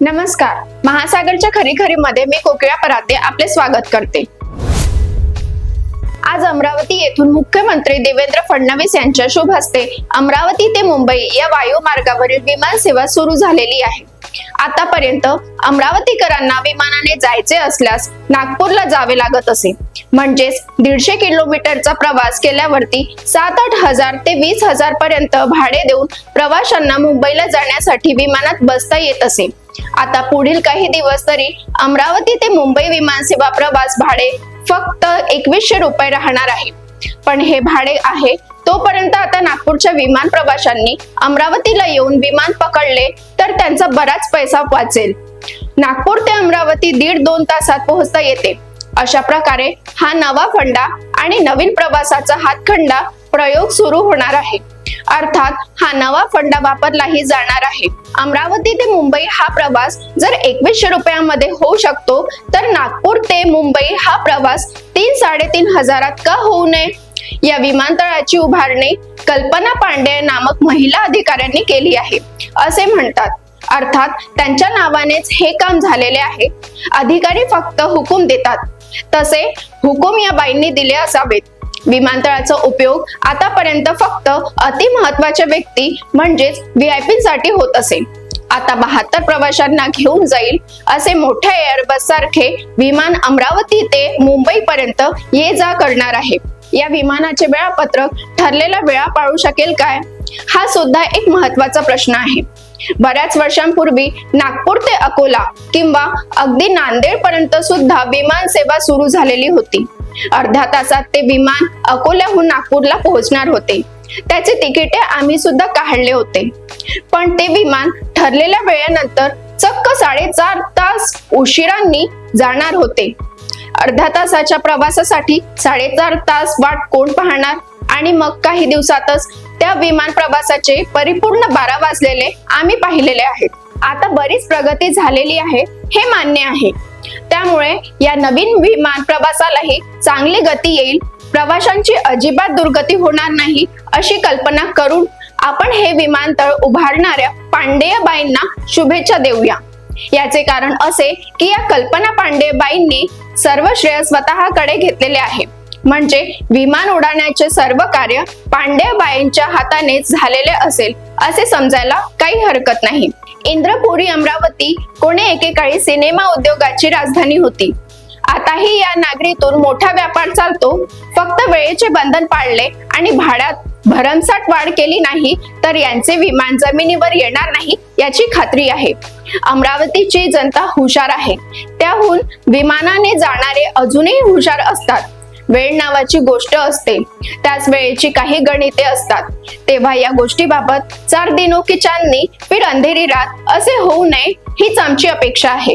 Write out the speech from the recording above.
नमस्कार. महासागरच्या खरी खरी मध्ये मी कोकिळा पराते आपले स्वागत करते. आज अमरावती येथून मुख्यमंत्री देवेंद्र फडणवीस यांच्या शुभ हस्ते अमरावती ते मुंबई या वायू मार्गावरील विमान सेवा सुरू झालेली आहे. आतापर्यंत अमरावतीकरांना विमानाने जायचे असल्यास नागपूरला जावे लागत असे. म्हणजेच दीडशे किलोमीटरचा प्रवास केल्यावरती सात आठ हजार ते वीस हजार पर्यंत भाडे देऊन प्रवाशांना मुंबईला जाण्यासाठी विमानात बसता येत असे. आता पुढील काही दिवस तरी अमरावती ते मुंबई विमानसेवा प्रवास भाडे फक्त एकवीसशे रुपये राहणार आहे. पण हे भाडे आहे तोपर्यंत आता नागपूरच्या विमान प्रवाशांनी अमरावतीला येऊन विमान पकडले तर त्यांचा बराच पैसा वाचेल. नागपूर ते अमरावती दीड दोन तासात पोहोचता येते. अशा प्रकारे हा नवा फंडा आणि नवीन प्रवासाचा हातखंडा प्रयोग सुरू होणार आहे. अर्थात हा नवा फंडा वापरलाही जाणार आहे. अमरावती ते मुंबई हा प्रवास जर एकवीसशे रुपयामध्ये होऊ शकतो तर नागपूर ते मुंबई हा प्रवास तीन साडेतीन हजारात का होऊ नये? या विमानतळाची उभारणी कल्पना पांडे नामक महिला अधिकाऱ्यांनी केली आहे. असे म्हणतात. अर्थात त्यांच्या नावानेच हे काम झालेले आहे. अधिकारी फक्त हुकूम देतात. तसे हुकूम या बाईंनी दिले असावेत. विमानतळाचा उपयोग आतापर्यंत फक्त अति महत्त्वाच्या व्यक्ती म्हणजेच व्हीआयपीसाठी होत असे. आता बहात्तर प्रवाशांना घेऊन जाईल असे मोठ्या एअरबस सारखे विमान अमरावती ते मुंबई पर्यंत ये जा करणार आहे. या विमानाचे वेळापत्रक ठरलेला वेळा पाळू शकेल काय? हा सुद्धा एक महत्त्वाचा प्रश्न आहे. बऱ्याच वर्षांपूर्वी नागपूर ते अकोला किंवा अगदी नांदेड पर्यंत सुद्धा विमान सेवा सुरू झालेली होती. अर्ध्या तासात ते विमान अकोल्याहून नागपूरला पोहोचणार होते. त्याचे तिकिटे आम्ही सुद्धा काढले होते. पण ते विमान ठरलेल्या वेळेनंतर चक्क साडेचार तास उशिरांनी जाणार होते. अर्ध्या तासाच्या प्रवासासाठी साडेचार तास वाट कोण पाहणार? आणि मग काही दिवसातच त्या विमान प्रवासाचे परिपूर्ण बारा वाजलेले आम्ही पाहिलेले आहेत. आता बरीच प्रगती झालेली आहे हे मान्य आहे. त्यामुळे या नवीन विमान प्रवासालाही चांगली गती येईल. प्रवाशांची अजिबात दुर्गती होणार नाही अशी कल्पना करून आपण हे विमानतळ उभारणाऱ्या पांडेयबाईंना शुभेच्छा देऊया. याचे कारण असे की या कल्पना पांडेबाईंनी सर्व श्रेय स्वतःकडे घेतलेले आहे. म्हणजे विमान उडाण्याचे सर्व कार्य पांडेबाईंच्या हाताने झालेले असेल असे समजायला काही हरकत नाही. इंद्रपुरी अमरावती कोणे एकेकाळी सिनेमा उद्योगाची राजधानी होती. आताही या नागरीतून मोठा व्यापार चालतो फक्त वेळेचे बंधन पाळले आणि भाड्यात भरमसाठ वाढ केली नाही तर यांचे विमान जमिनीवर येणार नाही याची खात्री आहे. अमरावतीची जनता हुशार आहे. त्याहून विमानाने जाणारे अजूनही हुशार असतात. वेळ नावाची गोष्ट असते. त्याच वेळेची काही गणिते असतात. तेव्हा या गोष्टीबाबत चार दिनो की चांदणी फिर अंधेरी रात असे होऊ नये हीच आमची अपेक्षा आहे.